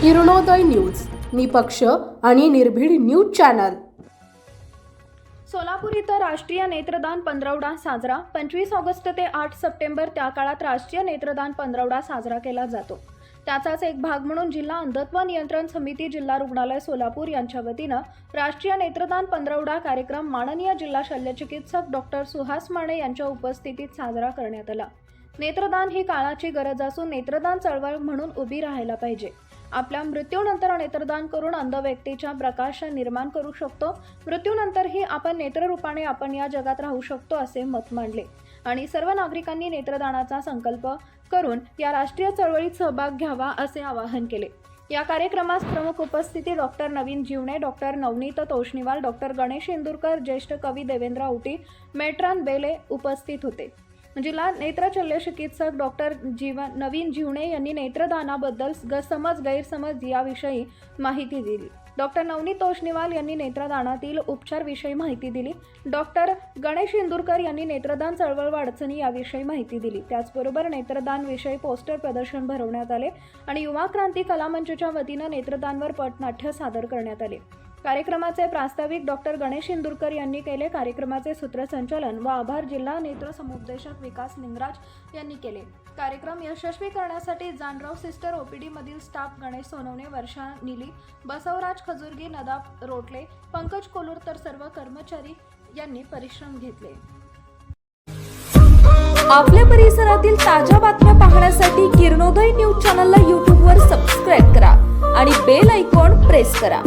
Kiranoday news निपक्ष आणि निर्भीड न्यूज चॅनल. सोलापूर इथं राष्ट्रीय नेत्रदान पंधरवडा साजरा. पंचवीस ऑगस्ट ते आठ सप्टेंबर त्या काळात राष्ट्रीय नेत्रदान पंधरवडा साजरा केला जातो. त्याचाच एक भाग म्हणून जिल्हा अंधत्व नियंत्रण समिती जिल्हा रुग्णालय सोलापूर यांच्या वतीनं राष्ट्रीय नेत्रदान पंधरवडा कार्यक्रम माननीय जिल्हा शल्यचिकित्सक डॉक्टर सुहास माने यांच्या उपस्थितीत साजरा करण्यात आला. नेत्रदान ही काळाची गरज असून नेत्रदान चळवळ म्हणून उभी राहायला पाहिजे. आपल्या मृत्यूनंतर नेत्रदान करून अंध व्यक्तीच्या प्रकाश निर्माण करू शकतो. मृत्यूनंतरही आपण नेत्ररूपाने आपण या जगात राहू शकतो असे मत मांडले. आणि सर्व नागरिकांनी नेत्रदानाचा संकल्प करून या राष्ट्रीय चळवळीत सहभाग घ्यावा असे आवाहन केले. या कार्यक्रमास प्रमुख उपस्थिती doctor Naveen Jeevane doctor Navneet Toshniwal doctor Ganesh Indurkar ज्येष्ठ कवी देवेंद्र औटी मेट्रान बेले उपस्थित होते. म्हणजे जिल्हा नेत्र शल्यचिकित्सक डॉक्टर जीवन नवीन जीवणे यांनी नेत्रदानाबद्दल ग समज गैरसमज याविषयी माहिती दिली. डॉक्टर नवनीत तोष्णीवाल यांनी नेत्रदानातील उपचारविषयी माहिती दिली. डॉक्टर गणेश इंदुरकर यांनी नेत्रदान चळवळ अडचणी याविषयी माहिती दिली. त्याचबरोबर नेत्रदान विषयी पोस्टर प्रदर्शन भरवण्यात आले आणि युवा क्रांती कलामंचच्या वतीनं नेत्रदानवर पटनाट्य सादर करण्यात आले. कार्यक्रमाचे प्रास्ताविक डॉक्टर गणेश इंदुरकर यांनी केले. कार्यक्रमाचे सूत्रसंचालन व आभार जिल्हा नेत्र समुपदेशक विकास लिंगराज यांनी केले. कार्यक्रम यशस्वी करण्यासाठी जानराव सिस्टर ओपीडी मधील स्टाफ गणेश सोनवणे वर्षा निली बसवराज खजुर्गी नदाब रोटले पंकज कोलूर तर सर्व कर्मचारी यांनी परिश्रम घेतले. आपल्या परिसरातील ताज्या बातम्या पाहण्यासाठी किरणोदय न्यूज चॅनलला यूट्यूबवर सबस्क्राईब करा आणि बेल आयकॉन प्रेस करा.